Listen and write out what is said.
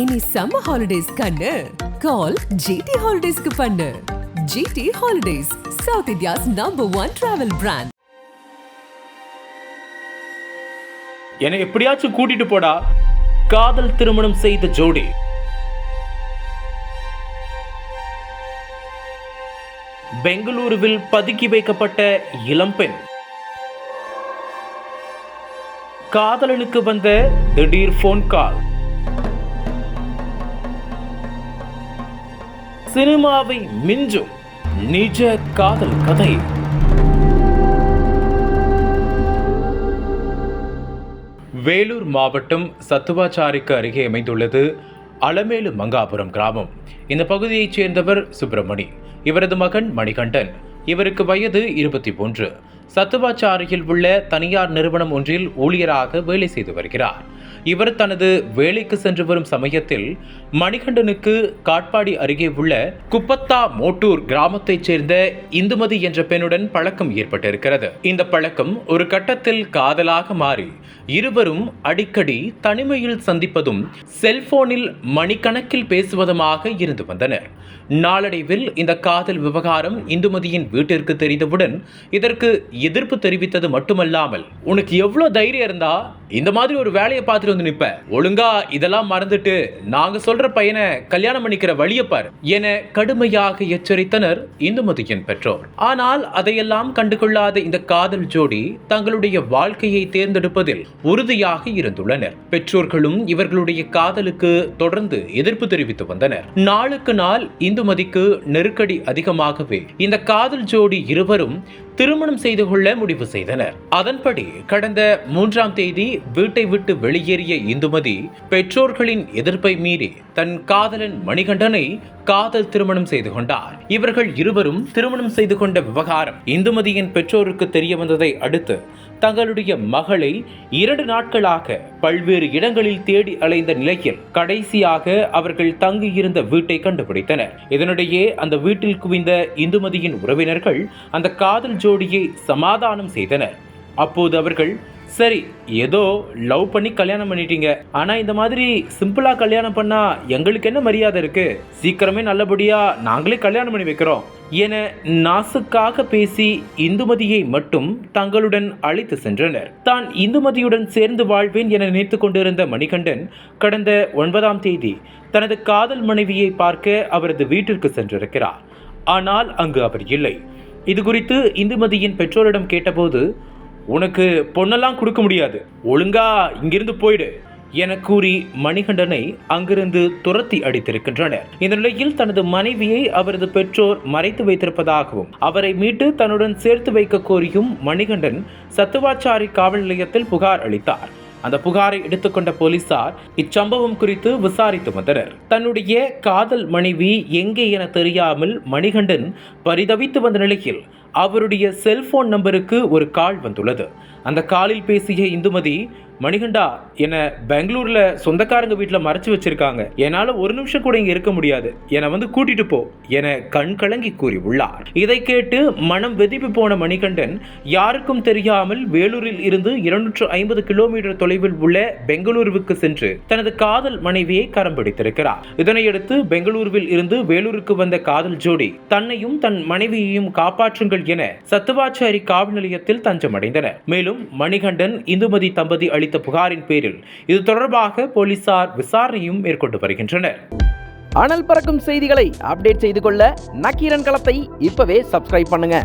Any summer holidays கண்ணு. கால் GT ஹாலிடேஸ்க்கு பண்ணு. GT Holidays South India's number one travel brand என்னை எப்படியாச்சும் கூட்டிட்டு போடா. காதல் திருமணம் செய்த ஜோடி. பெங்களூருவில் பதுக்கி வைக்கப்பட்ட இளம்பெண் காதலனுக்கு வந்த திடீர் போன் கால் சினிமாவை மிஞ்சும் நிஜ காதல் கதை. வேலூர் மாவட்டம் சத்துவாச்சாரிக்கு அருகே அமைந்துள்ளது அலமேலு மங்காபுரம் கிராமம். இந்த பகுதியைச் சேர்ந்தவர் சுப்பிரமணி இவரது மகன் மணிகண்டன் இவருக்கு வயது இருபத்தி மூன்று. சத்துவாச்சாரியில் உள்ள தனியார் நிறுவனம் ஒன்றில் ஊழியராக வேலை செய்து வருகிறார். இவர் தனது வேலைக்கு சென்று வரும் சமயத்தில் மணிகண்டனுக்கு காட்பாடி அருகே உள்ள குப்பத்தா மோட்டூர் கிராமத்தைச் சேர்ந்த இந்துமதி என்ற பெண்ணுடன் பழக்கம் ஏற்பட்டிருக்கிறது. இந்த பழக்கம் ஒரு கட்டத்தில் காதலாக மாறி இருவரும் அடிக்கடி தனிமையில் சந்திப்பதும் செல்போனில் மணிக்கணக்கில் பேசுவதுமாக இருந்து வந்தனர். நாளடைவில் இந்த காதல் விவகாரம் இந்துமதியின் வீட்டிற்கு தெரிந்தவுடன் இதற்கு எதிர்ப்பு தெரிவித்தது மட்டுமல்லாமல் உனக்கு எவ்வளவு தைரியம் இருந்தா இந்த மாதிரி ஒரு வேலையை பார்த்துட்டு வந்து நிப்ப. ஒழுங்கா இதெல்லாம் மறந்துட்டு நாங்க சொல்ற பையனை கல்யாணம் பண்ணிக்கிற வழியை பார். என கடுமையாக எச்சரித்தனர் இந்துமதியின் பெற்றோர். ஆனால் அதையெல்லாம் கண்டுகொள்ளாத இந்த காதல் ஜோடி தங்களுடைய வாழ்க்கையை தேர்ந்தெடுப்பதில் உறுதியாக இருந்துள்ளனர். பெற்றோர்களும் இவர்களுடைய காதலுக்கு தொடர்ந்து எதிர்ப்பு தெரிவித்து வந்தனர். நாளுக்கு நாள் இந்துமதிக்கு நெருக்கடி அதிகமாகவே இந்த காதல் ஜோடி இருவரும் திருமணம் செய்து கொள்ள முடிவு செய்தனர். அதன்படி கடந்த மூன்றாம் தேதி வீட்டை விட்டு வெளியேறிய இந்துமதி பெற்றோர்களின் எதிர்ப்பை மீறி தன் காதலன் மணிகண்டனை காதல் திருமணம் செய்து கொண்டார். இவர்கள் இருவரும் திருமணம் செய்து கொண்ட விவகாரம் இந்துமதியின் பெற்றோருக்கு தெரிய வந்ததை அடுத்து தங்களுடைய மகளை இரண்டு நாட்களாக பல்வேறு இடங்களில் தேடி அலைந்த நிலையில் கடைசியாக அவர்கள் தங்கியிருந்த வீட்டை கண்டுபிடித்தனர். இதனிடையே அந்த வீட்டில் குவிந்த இந்துமதியின் உறவினர்கள் அந்த காதல் ஜோடியை சமாதானம் செய்தனர். அப்போது அவர்கள் சரி ஏதோ லவ் பண்ணி கல்யாணம் பண்ணிட்டீங்க. ஆனா இந்த மாதிரி சிம்பிளா கல்யாணம் பண்ணா எங்களுக்கு என்ன மரியாதை இருக்கு? சீக்கிரமே நல்லபடியா நாங்களே கல்யாணம் பண்ணி வைக்கிறோம். என நாசுக்காக பேசி இந்துமதியை மட்டும் தங்களுடன் அழைத்து சென்றனர். தான் இந்துமதியுடன் சேர்ந்து வாழ்வேன் என நினைத்து கொண்டிருந்த மணிகண்டன் கடந்த ஒன்பதாம் தேதி தனது காதல் மனைவியை பார்க்க அவரது வீட்டிற்கு சென்றிருக்கிறார். ஆனால் அங்கு அவர் இல்லை. இது குறித்து இந்துமதியின் பெற்றோரிடம் கேட்டபோது உனக்கு பொண்ணெல்லாம் கொடுக்க முடியாது. ஒழுங்கா இங்கிருந்து போயிடு என கூறி மணிகண்டனை அங்கிருந்து துரத்தி அடித்திருக்கின்றனர். இந்த நிலையில் தனது மனைவியை அவரது பெற்றோர் மறைத்து வைத்திருப்பதாகவும் அவரை மீட்டு தன்னுடன் சேர்த்து வைக்க கோரியும் மணிகண்டன் சத்துவாச்சாரி காவல் நிலையத்தில் புகார் அளித்தார். அந்த புகாரை எடுத்துக்கொண்ட போலீசார் இச்சம்பவம் குறித்து விசாரித்து வந்தனர். தன்னுடைய காதல் மனைவி எங்கே என தெரியாமல் மணிகண்டன் பரிதவித்து வந்த நிலையில் அவருடைய செல்போன் நம்பருக்கு ஒரு கால் வந்துள்ளது. அந்த காலில் பேசிய இந்துமதி மணிகண்டா என்னை பெங்களூர்ல சொந்தக்காரங்க வீட்டில் மறைச்சு வச்சிருக்காங்க. என்னால ஒரு நிமிஷம் கூட இங்கே இருக்க முடியாது. என்னை வந்து கூட்டிட்டு போ என கண் கலங்கி கூறி உள்ளார் இதை கேட்டு மனம் வெதிப்பு போன மணிகண்டன் யாருக்கும் தெரியாமல் வேலூரில் இருந்து இருநூற்று ஐம்பது கிலோமீட்டர் தொலைவில் உள்ள பெங்களூருவுக்கு சென்று தனது காதல் மனைவியை கரம் பிடித்திருக்கிறார். இதனையடுத்து பெங்களூருவில் இருந்து வேலூருக்கு வந்த காதல் ஜோடி தன்னையும் தன் மனைவியையும் காப்பாற்றுங்கள் என சத்துவாச்சாரி காவல் நிலையத்தில் தஞ்சமடைந்தனர். மேலும் மணிகண்டன் இந்துமதி தம்பதி அளித்த அளித்த புகாரின் பேரில் இது தொடர்பாக போலீசார் விசாரணையும் மேற்கொண்டு வருகின்றனர். அனல் பறக்கும் செய்திகளை அப்டேட் செய்து கொள்ள நக்கீரன் களத்தை இப்பவே சப்ஸ்கிரைப் பண்ணுங்க.